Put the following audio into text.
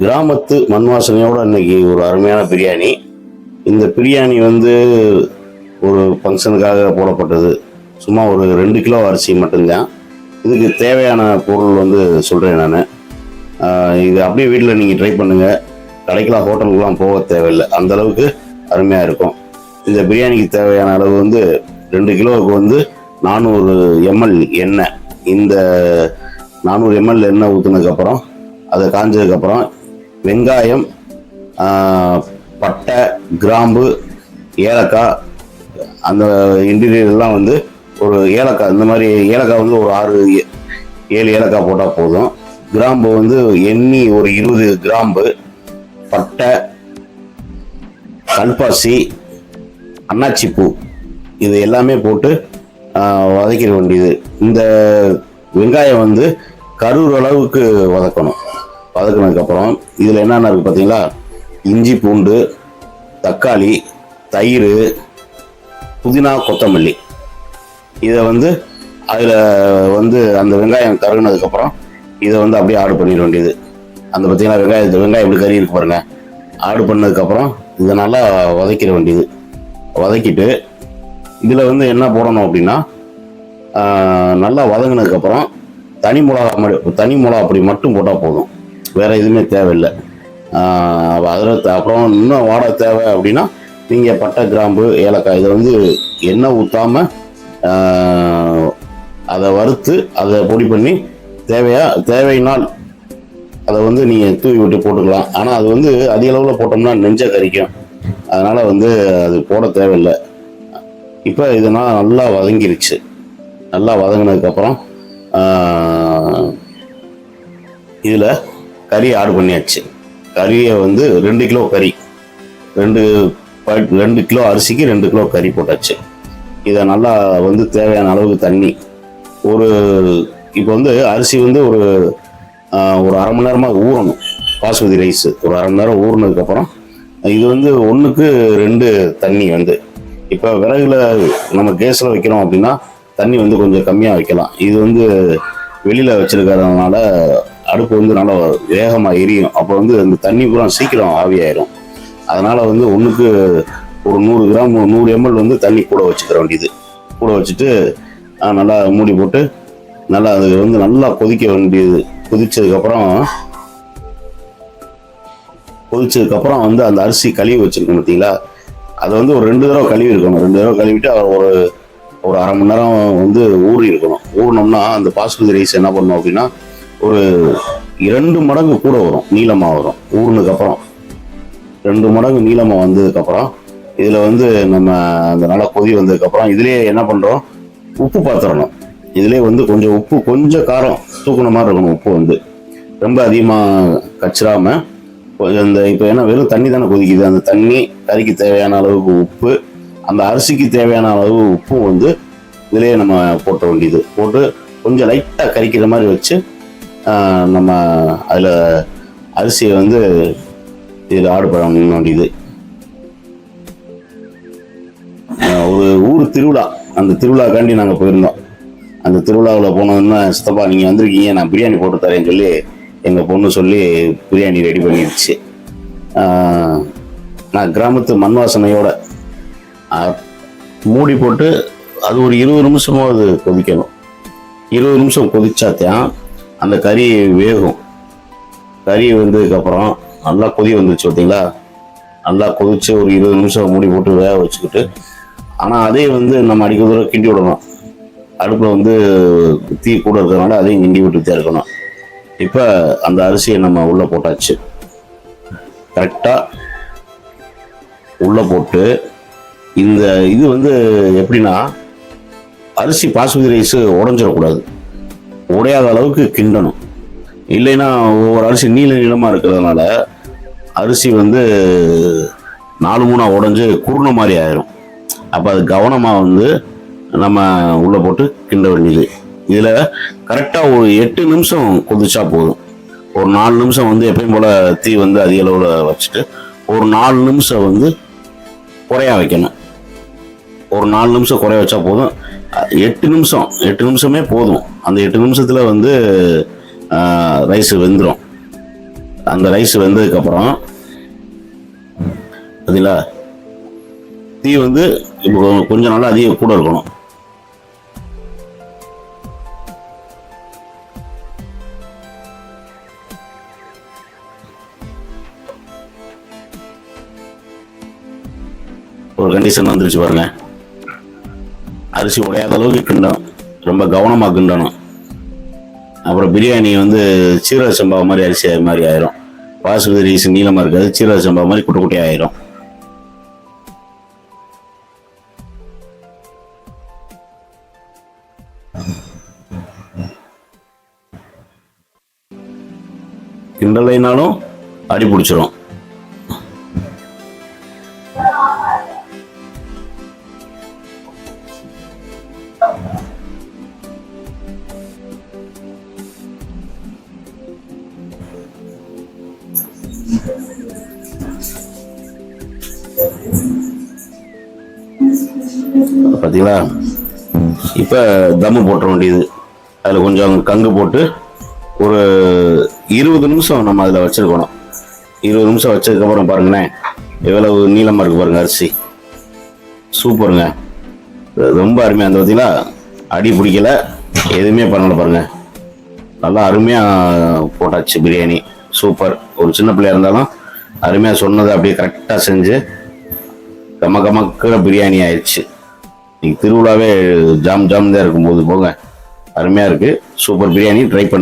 கிராமத்து மண் வாசனையோட இன்னைக்கு ஒரு அருமையான பிரியாணி. இந்த பிரியாணி வந்து ஒரு ஃபங்க்ஷனுக்காக போடப்பட்டது. சும்மா ஒரு ரெண்டு கிலோ அரிசி மட்டும்தான். இதுக்கு தேவையான பொருள் வந்து சொல்கிறேன் நான். இது அப்படியே வீட்டில் நீங்கள் ட்ரை பண்ணுங்கள் கடைக்கெலாம் ஹோட்டலுக்குலாம் போக தேவையில்லை. அந்த அளவுக்கு அருமையாக இருக்கும். இந்த பிரியாணிக்கு தேவையான அளவு வந்து ரெண்டு கிலோவுக்கு வந்து நானூறு எம்எல் எண்ணெய். இந்த நானூறு எம்எல் எண்ணெய் ஊற்றுனதுக்கப்புறம் அதை காஞ்சதுக்கப்புறம் வெங்காயம் பட்டை கிராம்பு ஏலக்காய் அந்த இன்டீரியர்லாம் வந்து ஒரு ஏலக்காய் இந்த மாதிரி ஏலக்காய் வந்து ஒரு ஆறு ஏ- ஏழு ஏலக்காய் போட்டால் போதும். கிராம்பு வந்து எண்ணி ஒரு இருபது கிராம்பு பட்டை கல்பாசி அன்னாச்சிப்பூ இது எல்லாமே போட்டு வதக்கிட வேண்டியது. இந்த வெங்காயம் வந்து கருவுற அளவுக்கு வதக்கணும். வதக்கினதுக்கப்புறம் இதில் என்னென்ன இருக்குது பார்த்தீங்களா இஞ்சி பூண்டு தக்காளி தயிர் புதினா கொத்தமல்லி. இதை வந்து அதில் வந்து அந்த வெங்காயம் கருகுனதுக்கப்புறம் இதை வந்து அப்படியே ஆர்டர் பண்ணிட வேண்டியது. அந்த பார்த்தீங்கன்னா வெங்காயத்து வெங்காயம் எப்படி கறி இருக்கு பாருங்க. ஆட் பண்ணதுக்கப்புறம் இதை நல்லா வதக்கிட வேண்டியது. வதக்கிட்டு இதில் வந்து என்ன போடணும் அப்படின்னா நல்லா வதங்கினதுக்கப்புறம் தனி மிளகா மடி- தனி மிளகா அப்படி மட்டும் போட்டால் போதும். வேற எதுவுமே தேவையில்லை. அதில் அப்புறம் இன்னும் வாட தேவை அப்படின்னா நீங்கள் பட்டை கிராம்பு ஏலக்காய் இதை வந்து எண்ணெய் ஊற்றாம அதை வறுத்து அதை பொடி பண்ணி தேவையா தேவையினால் அதை வந்து நீங்கள் தூவி விட்டு போட்டுக்கலாம். ஆனால் அது வந்து அதிக அளவில் போட்டோம்னா நெஞ்ச கறிக்கும் அதனால் வந்து அது போட தேவையில்லை. இப்போ இதனால் நல்லா வதங்கிருச்சு. நல்லா வதங்கினதுக்கப்புறம் இதில் கறி ஆர்டர் பண்ணியாச்சு. கறியை வந்து ரெண்டு கிலோ கறி. ரெண்டு ரெண்டு கிலோ அரிசிக்கு ரெண்டு கிலோ கறி போட்டாச்சு. இதை நல்லா வந்து தேவையான அளவுக்கு தண்ணி. ஒரு இப்போ வந்து அரிசி வந்து ஒரு ஒரு அரை மணி நேரமாக ஊறணும். பாஸ்மதி ரைஸ் ஒரு அரை மணி நேரம் ஊறினதுக்கப்புறம் இது வந்து ஒன்றுக்கு ரெண்டு தண்ணி வந்து. இப்போ விறகுல நம்ம கேஸில் வைக்கிறோம் அப்படின்னா தண்ணி வந்து கொஞ்சம் கம்மியாக வைக்கலாம். இது வந்து வெளியில் வச்சுருக்கிறதுனால அடுப்பு வந்து நல்லா வேகமாக எரியும். அப்போ வந்து அந்த தண்ணி பூரா சீக்கிரம் ஆவியாயிரும் அதனால் வந்து ஒன்றுக்கு ஒரு நூறு கிராம் நூறு எம்எல் வந்து தண்ணி கூட வச்சுக்கிற வேண்டியது. கூட வச்சுட்டு நல்லா மூடி போட்டு நல்லா அது வந்து நல்லா கொதிக்க வேண்டியது. கொதிச்சதுக்கப்புறம் கொதிச்சதுக்கப்புறம் வந்து அந்த அரிசி கழுவி வச்சுருக்கோம் பார்த்தீங்களா அதை வந்து ஒரு ரெண்டு தடவை கழுவி இருக்கணும். ரெண்டு தடவை கழுவிட்டு ஒரு ஒரு அரை மணி நேரம் வந்து ஊறி இருக்கணும். ஊறினோம்னா அந்த பாஸ்மதி ரைஸ் என்ன பண்ணணும் அப்படின்னா ஒரு இரண்டு மடங்கு கூட வரும் நீளமாக வரும் ஊறினதுக்கப்புறம் ரெண்டு மடங்கு நீளமாக வந்ததுக்கப்புறம் இதில் வந்து நம்ம அந்த நல்லா கொதி வந்ததுக்கப்புறம் இதுலேயே என்ன பண்ணுறோம் உப்பு பார்த்துடணும் இதுலேயே வந்து கொஞ்சம் உப்பு கொஞ்சம் காரம் தூக்குன மாதிரி இருக்கணும் உப்பு வந்து. ரொம்ப அதிகமாக கச்சிடாமல் கொஞ்சம் இந்த இப்போ ஏன்னா வெறும் தண்ணி தானே கொதிக்குது. அந்த தண்ணி கறிக்கு தேவையான அளவுக்கு உப்பு அந்த அரிசிக்கு தேவையான அளவு உப்பும் வந்து இதுலேயே நம்ம போட்ட வேண்டியது. போட்டு கொஞ்சம் லைட்டாக கறிக்கிற மாதிரி வச்சு நம்ம அதில் அரிசியை வந்து இதில் ஆடு பண்ண வேண்டியது ஒரு ஊர் திருவிழா. அந்த திருவிழாக்காண்டி நாங்கள் போயிருந்தோம். அந்த திருவிழாவில் போனோம்னா சித்தப்பா நீங்கள் வந்திருக்கீங்க நான் பிரியாணி போட்டு தரேன்னு சொல்லி எங்கள் பொண்ணு சொல்லி பிரியாணி ரெடி பண்ணிடுச்சு. நான் கிராமத்து மண் வாசனையோட மூடி போட்டு அது ஒரு இருபது நிமிஷமும் அது கொதிக்கணும். இருபது நிமிஷம் கொதிச்சாத்தான் அந்த கறி வேகும். கறி வந்ததுக்கப்புறம் நல்லா கொதி வந்துச்சு பார்த்தீங்களா? நல்லா கொதிச்சு ஒரு இருபது நிமிஷம் மூடி போட்டு வேக வச்சுக்கிட்டு ஆனால் அதே வந்து நம்ம அடிக்க தூரம் கிண்டி விடணும். அடுப்பில் வந்து தீ கூட இருக்கிறனால அதையும் கிண்டி விட்டுட்டே இருக்கணும். இப்போ அந்த அரிசியை நம்ம உள்ளே போட்டாச்சு. கரெக்டாக உள்ளே போட்டு இந்த இது வந்து எப்படின்னா அரிசி பாசுமதி ரைஸ் உடஞ்சிடக்கூடாது. உடையாத அளவுக்கு கிண்டணும். இல்லைன்னா ஒவ்வொரு அரிசி நீள நீளமாக இருக்கிறதுனால அரிசி வந்து நாலு மூணாக உடஞ்சி குருணை மாதிரி ஆயிரும். அப்போ அது கவனமாக வந்து நம்ம உள்ளே போட்டு கிண்ட வேண்டியது. இதில் கரெக்டாக ஒரு எட்டு நிமிஷம் கொதிச்சா போதும். ஒரு நாலு நிமிஷம் வந்து எப்பயும் போல் தீ வந்து அதிக அளவில் வச்சுட்டு ஒரு நாலு நிமிஷம் வந்து குறையா வைக்கணும். ஒரு நாலு நிமிஷம் குறைய வச்சா போதும். எட்டு நிமிஷம் எட்டு நிமிஷமே போதும். அந்த எட்டு நிமிஷத்தில் வந்து ரைஸ் வெந்துடும் அந்த ரைஸ் வெந்ததுக்கப்புறம் பார்த்தீங்களா தீ வந்து இப்போ கொஞ்ச நாள் அதிகம் கூட இருக்கணும். ஒரு கண்டிஷன் வந்துருச்சு பாருங்க. அரிசி உடையாத அளவுக்கு கிண்டணும் ரொம்ப கவனமாக கிண்டணும். அப்புறம் பிரியாணி வந்து சீரக சம்பா மாதிரி அரிசி மாதிரி ஆயிரும். பாசுமதி ரைஸ் நீளமாக இருக்காது சீரக சம்பா மாதிரி குட்டை குட்டியாக ஆயிரும். கிண்டலைனாலும் அடி பிடிச்சிரும். பார்த்தீங்களா இப்போ தம்மு போட்டுற வேண்டியது. அதில் கொஞ்சம் கங்கு போட்டு ஒரு இருபது நிமிஷம் நம்ம அதில் வச்சிருக்கணும். இருபது நிமிஷம் வச்சதுக்கப்புறம் பாருங்களேன் எவ்வளவு நீளமாக இருக்கு பாருங்க அரிசி. சூப்பருங்க. ரொம்ப அருமையாக அந்த பார்த்தீங்களா அடி பிடிக்கல. எதுவுமே பண்ணல பாருங்க. நல்லா அருமையாக போட்டாச்சு பிரியாணி. சூப்பர். ஒரு சின்ன பிள்ளையா இருந்தாலும் அருமையாக சொன்னதை அப்படியே கரெக்டாக செஞ்சு கம கமக்கிற பிரியாணி ஆயிடுச்சு. நீங்கள் திருவிழாவே ஜாம் ஜாம் தான் இருக்கும்போது போங்க. அருமையாக இருக்குது சூப்பர் பிரியாணி ட்ரை பண்ண.